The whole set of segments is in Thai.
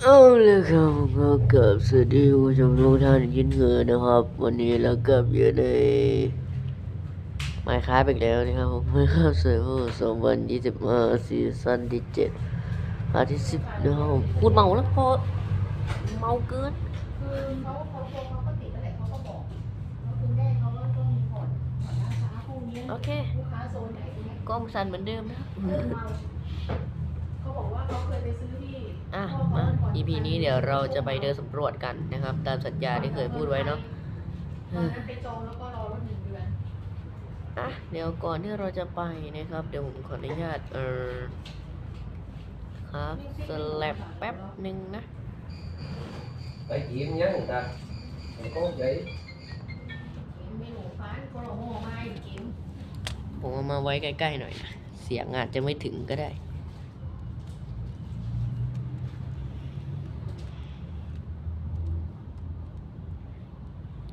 เอาเลยครับผมก็กลับสวัสดีคุณผู้ชมทุกท่านอีกเช่นเคยนะครับ วันนี้เรากลับอยู่ในไมค์คราฟอีกแล้วนะครับผมไมค์คราฟเซิร์ฟเวอร์สองพันยี่สิบห้าซีซั่นที่เจ็ดพาร์ทที่สิบนะครับผมพูดเมาแล้วพอเมาเกินคือเขาเขาโทรเขาก็ติดแล้วแหละเขาก็บอกแล้วคุณแม่เขาก็ต้องมีผ่อนผ่อนร้านค้าพวกนี้โอเคลูกค้าโซนไหนตรงเนี้ยกล้องสั่นเหมือนเดิมนะครับเออเมาเขาบอกว่าเขาเคยไปซื้อที่ อะพ่อเขามาผ่อน EP นี้เดี๋ยวเราจะไปเดินสำรวจกันนะครับ ตามสัญญาที่เคยพูดไว้เนาะตอนนั้นไปจองแล้วก็รอรถหนึ่งเดือนอะเดี๋ยวก่อนที่เราจะไปนะครับ เดี๋ยวผมขออนุญาตเออครับสแลบแป๊บหนึ่งนะ Tại chuyện nhá người ta Không có vậy เมนูฟ้านโคโรโมมาอยู่กินผมเอามาไว้ใกล้ๆหน่อยนะ เสียงอาจจะไม่ถึงก็ได้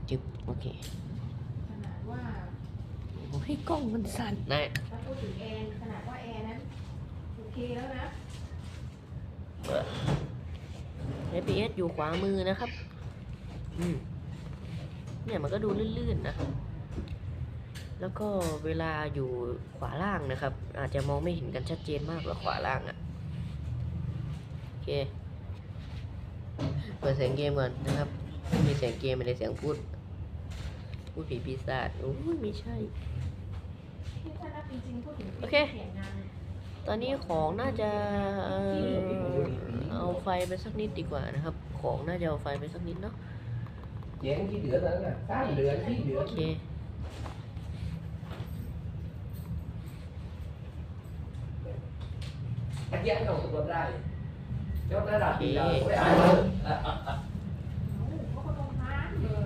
จึ๊บ โอเคขนาดว่าโอ้ยกล้องมันสั่นนะถ้าพูดถึงแอร์ขนาดว่าแอร์นั้นโอเคแล้วนะ FPS อยู่ขวามือนะครับ อืม เนี่ยมันก็ดูลื่นๆนะ แล้วก็เวลาอยู่ขวาล่างนะครับ อาจจะมองไม่เห็นกันชัดเจนมากกว่าขวาล่างอะ่ะ โอเค เปิดเสียงเกมก่อนนะครับไม่มีเสียงเกมไม่ได้เสียงพูด พูดผีปีศาจโอ้ยไม่ใช่ที่ถ้านับจริงๆพูดถึงโอเคแข่งงานตอนนี้ของน่าจะเอ่อเอาไฟไปสักนิดดีกว่านะครับ ของน่าจะเอาไฟไปสักนิดเนาะ Chuyện chỉ đứa đó là Tám đứa chỉ โอ đứa เค Anh dán không tụi ra Cho nó là thì giờ với ai đâu เขาก็ต้องท้าเออ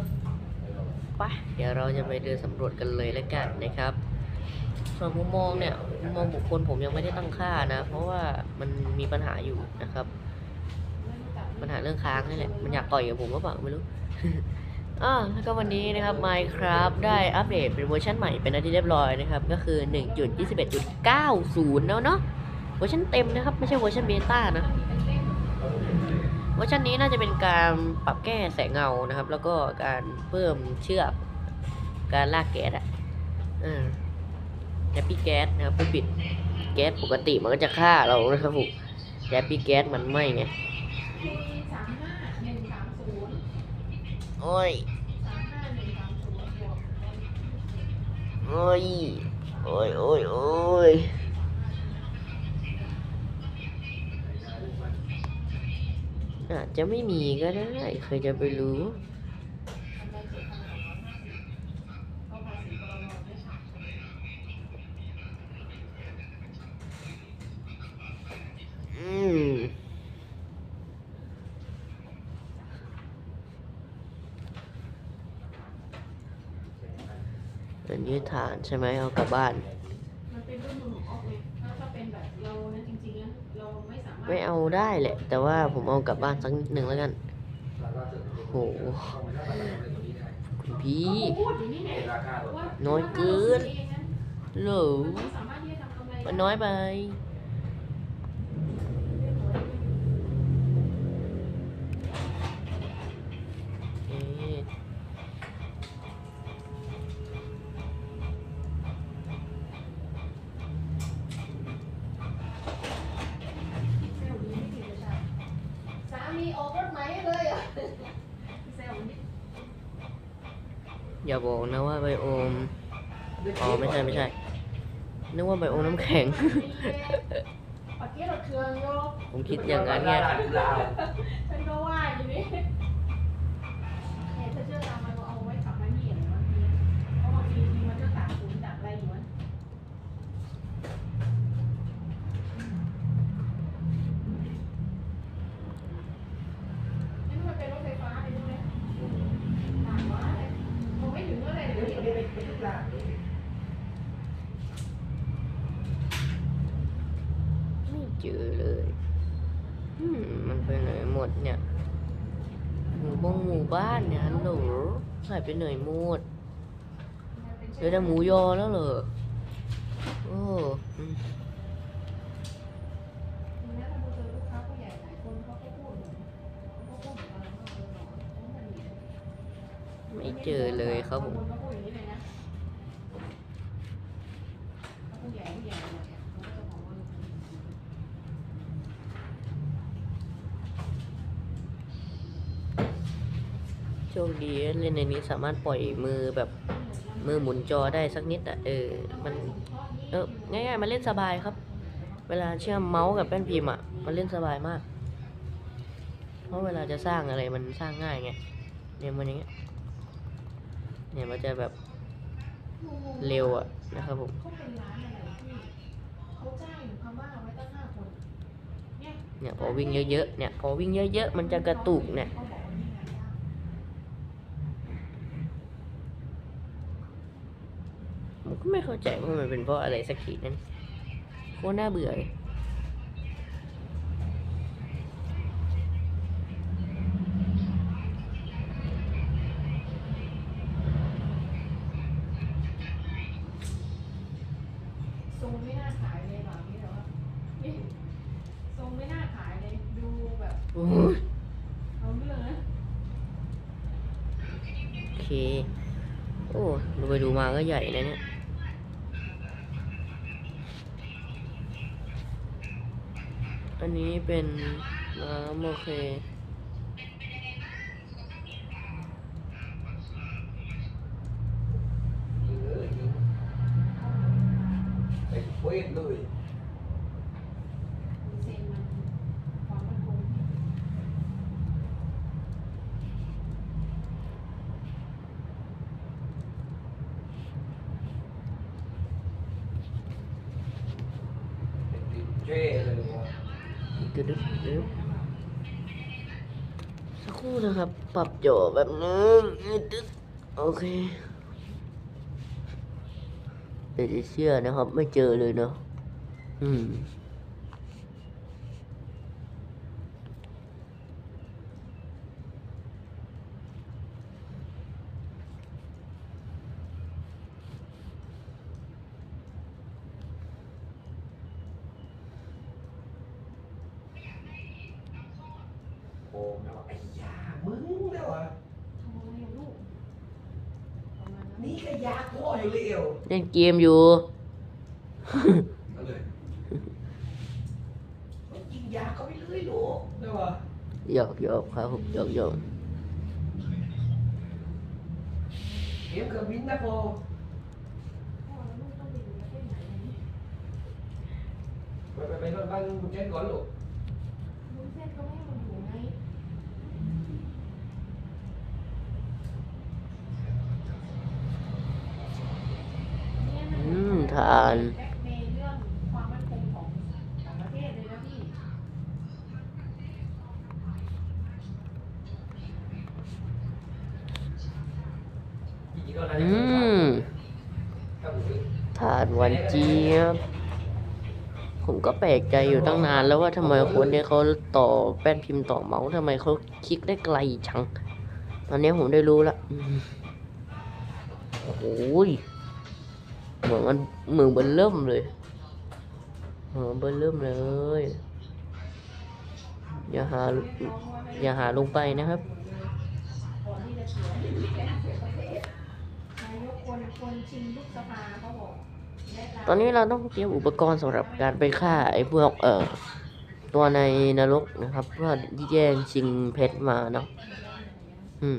ไปเดี๋ยวเราจะไปเดินสำรวจกันเลยแล้วกันนะครับส่วนมุมมองเนี่ยมุมมองบุคคลผมยังไม่ได้ตั้งค่านะ เพราะว่ามันมีปัญหาอยู่นะครับ ปัญหาเรื่องค้างนี่แหละมันอยากต่อยกับผมหรือเปล่าไม่รู้อ่าแล้วก็วันนี้นะครับ Minecraft ได้อัปเดตเป็นเวอร์ชันใหม่เป็นอันที่เรียบร้อยนะครับ ก็คือ 1.21.90 แล้วเนาะเวอร์ชันเต็มนะครับ ไม่ใช่เวอร์ชันเบต้านะ วอร์ชันนี้น่าจะเป็นการปรับแก้แสงเงานะครับ แล้วก็การเพิ่มเชือก การลากแก๊สอะเออแฮปปี้แก๊สนะครับเพื่อปิดแก๊สปกติมันก็จะฆ่าเรานะครับผมแฮปปี้แก๊สมันไม่ไงสามห้าหนึ่งสามศูนย์โอ้ยสามห้าหนึ่งสามศูนย์บวกโอ้ยโอ้ยโอ้ยโอ้ย อาจจะไม่มีก็ได้ใครจะไปรู้เขาภาษีกรมไม่ขาดอืมอันนี้ฐานใช่ไหมเอากลับบ้าน ไม่เอาได้แหละ แต่ว่าผมเอากลับบ้านสักนิดหนึ่งแล้วกันโหคุณพี่น้อยเกินเหรอมันน้อยไป อะเซลล์นี่อย่าบอกนะว่าไบโอม อ๋อไม่ใช่ไม่ใช่ นึกว่าไบโอมน้ำแข็งปักเกี้ยรถเครื่องโยผมคิดอย่างนั้นไง หมู่บงหมู่บ้านเนี่ยฮัลโหลหายไปไหนหมดเดี๋ยวจะหมูยอแล้วเหรอโอ้ไม่เจอเลยครับผม โชคดีเล่นในนี้สามารถปล่อยมือแบบมือหมุนจอได้สักนิดอะเออมันเออง่ายๆมันเล่นสบายครับ เวลาเชื่อมเมาส์กับแป้นพิมพ์อะมันเล่นสบายมาก เพราะเวลาจะสร้างอะไรมันสร้างง่ายไงเนี่ยมันอย่างเงี้ยเนี่ยมันจะแบบเร็วอะนะครับผมเขาเป็นร้านอะไรที่เขาจ้างพม่าไว้ตั้งห้าคนเนี่ยพอวิ่งเยอะๆเนี่ยพอวิ่งเยอะๆมันจะกระตุกเนี่ยาก ผมก็ ไม่เข้าใจว่ามันเป็นเพราะอะไรสักทีนั้นโคตรน่าเบื่อเลยทรงไม่น่าขายเลยแบบนี้แต่ว่านี่ทรงไม่น่าขายเลย ดูแบบโอ้ยเอาเรื่องนะโอเค โอ้ดูไปดูมาก็ใหญ่นะเนี่ย อันนี้เป็นน้ำโอเคเออยิงไปเว้นเลย เซ็นมันความมั่นคง ติดเจ้เลยว่ะ เดี๋ยวสักครู่นะครับ ปรับจอแบบนึงโอเคเดี๋ยวจะเชื่อนะครับ ไม่เจอเลยเนาะอืม โอ้แล้วไอ้ยามึงแล้วอะ ทำอะไรลูกประมาณ นั้นนี่ก็ยาพ่ออยู่เร็วเล่นเกมอยู่ก็เลยมันยิงยาเขาไปเรื่อยลูกได้ป่ะหยอกหยอกครับผมหยอกหยอกเกมเครื่องบินนะพ่อพ่อแล้วลูกต้องไปอยู่ประเทศไหนเนี่ยไปไปไปนอนบ้านคุณเจนก่อนลูก วุ้นเส้นก็ไม่ให้มันอยู่ไงเนี่ยมัน อืม ทานแบ็คเมย์เรื่องความมั่นคงของของประเทศเลยนะพี่จริงๆก็น่าจะอืเคยทมำถ้าหมูทานหวันเจี๊ยบผมก็แปลกใจอยู่ตั้งนานแล้วว่าทำไมคนที่เขาต่อแป้นพิมพ์ต่อเมาส์ทำไมเขาคลิกได้ไกลจัง ตอนนี้ผมได้รู้ละอืมโอ้โหย เหมือนมันเหมือนเบนเริ่มเลยเหมือนเบนเริ่มเลย อย่าหาอย่าหาลงไปนะครับตอนนี้เราต้องเตรียมอุปกรณ์สำหรับการไปฆ่าไอ้พวกเอ่อตัวในนรกนะครับ เพื่อแย่งชิงเพชรมาเนาะอืม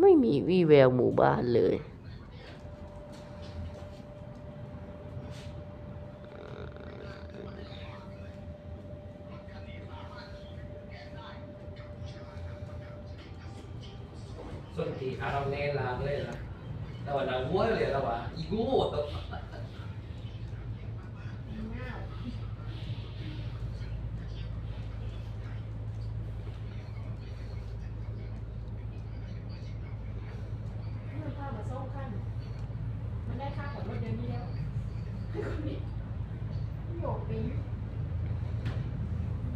ไม่มีวี่แววหมู่บ้านเลย ส่วนที่อารมณ์เน่ลาเลยนะแต่ว่านางวัวเลยแล้วว่ะอีโก้ตัว ง่ายนี่มันพามาส่งขั้นมัน ได้ค่าของรถเดือนนี้แล้วให้คนนี้โยกไป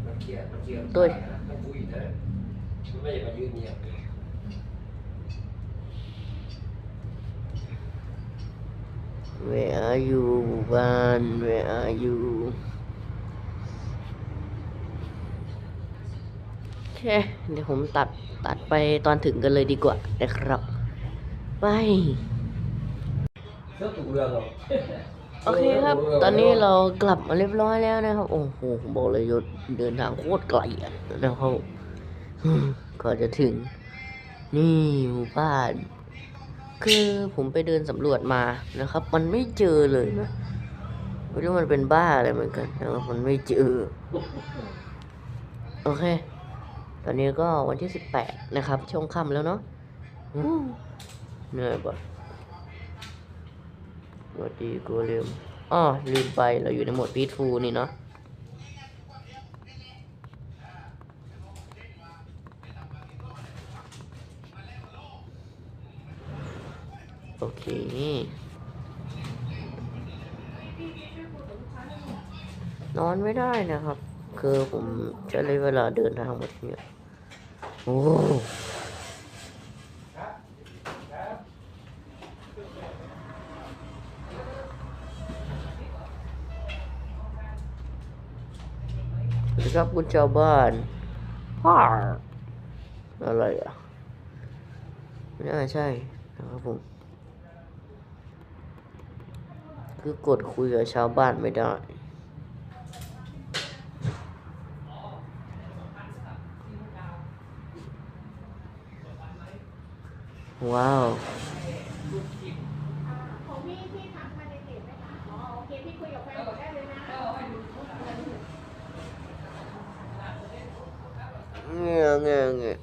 มันเครียดมันเครียดตุ้ยมันคุยนะมันไม่อยากมายืนเงียบ Where are you หมู่บ้าน Where are you เคเดี๋ยวผมตัดตัดไปตอนถึงกันเลยดีกว่านะครับ ไป Rất tủ đường rồi โอเคครับ ตอนนี้เรากลับมาเรียบร้อยแล้วนะครับ โอ้โห ผมบอกเลยว่าเดินทางโคตรไกลอะนะครับอืมก่อนจะถึง นี่หมู่บ้าน คือผมไปเดินสำรวจมานะครับ มันไม่เจอเลยนะไม่รู้มันเป็นบ้าอะไรเหมือนกันนะครับมันไม่เจอ โอเค ตอนนี้ก็วันที่สิบแปดนะครับ ช่วงค่ำแล้วเนาะอืมเหนื่อยปะส วัสดีกูลืมอ๋อลืมไปเราอยู่ในโหมดพีทฟูนี่เนาะโอเคนอนไม่ได้นะครับ คือผมจะเลยเวลาเดินทางหมดเนี่ยโอ้ สวัสดีครับคุณชาวบ้านฮ่าอะไรอะไม่น่าใช่นะครับผมคือกดคุยกับชาวบ้านไม่ได้ว้าว ของพี่ที่ทำภายในเพจไหมคะอ๋อโอเคพี่คุยกับแฟนก่อนได้เลยนะ เงี้ยเงี้ยเงี้ย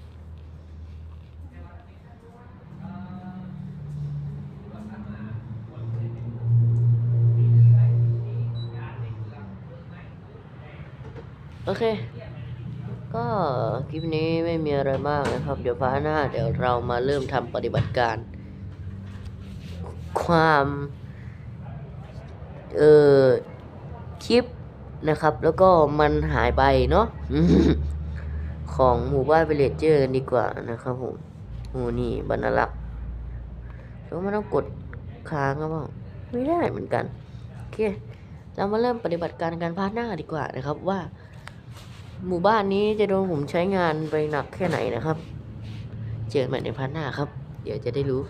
โอเค ก็คลิปนี้ไม่มีอะไรมากนะครับ เดี๋ยวฟ้าหน้าเดี๋ยวเรามาเริ่มทำปฏิบัติการ ความเอ่อคลิปนะครับ แล้วก็มันหายไปเนาะของหมู่บ้านเวลเจอร์กันดีกว่านะครับผมโอ้นี่บรรลักษ์แล้วมันต้องกดค้างก็เปล่าไม่ได้เหมือนกัน โอเค เรามาเริ่มปฏิบัติการการพาหน้าดีกว่านะครับว่า หมู่บ้านนี้จะโดนผมใช้งานไปหนักแค่ไหนนะครับ เจอกันใหม่ในพันหน้าครับ เดี๋ยวจะได้รู้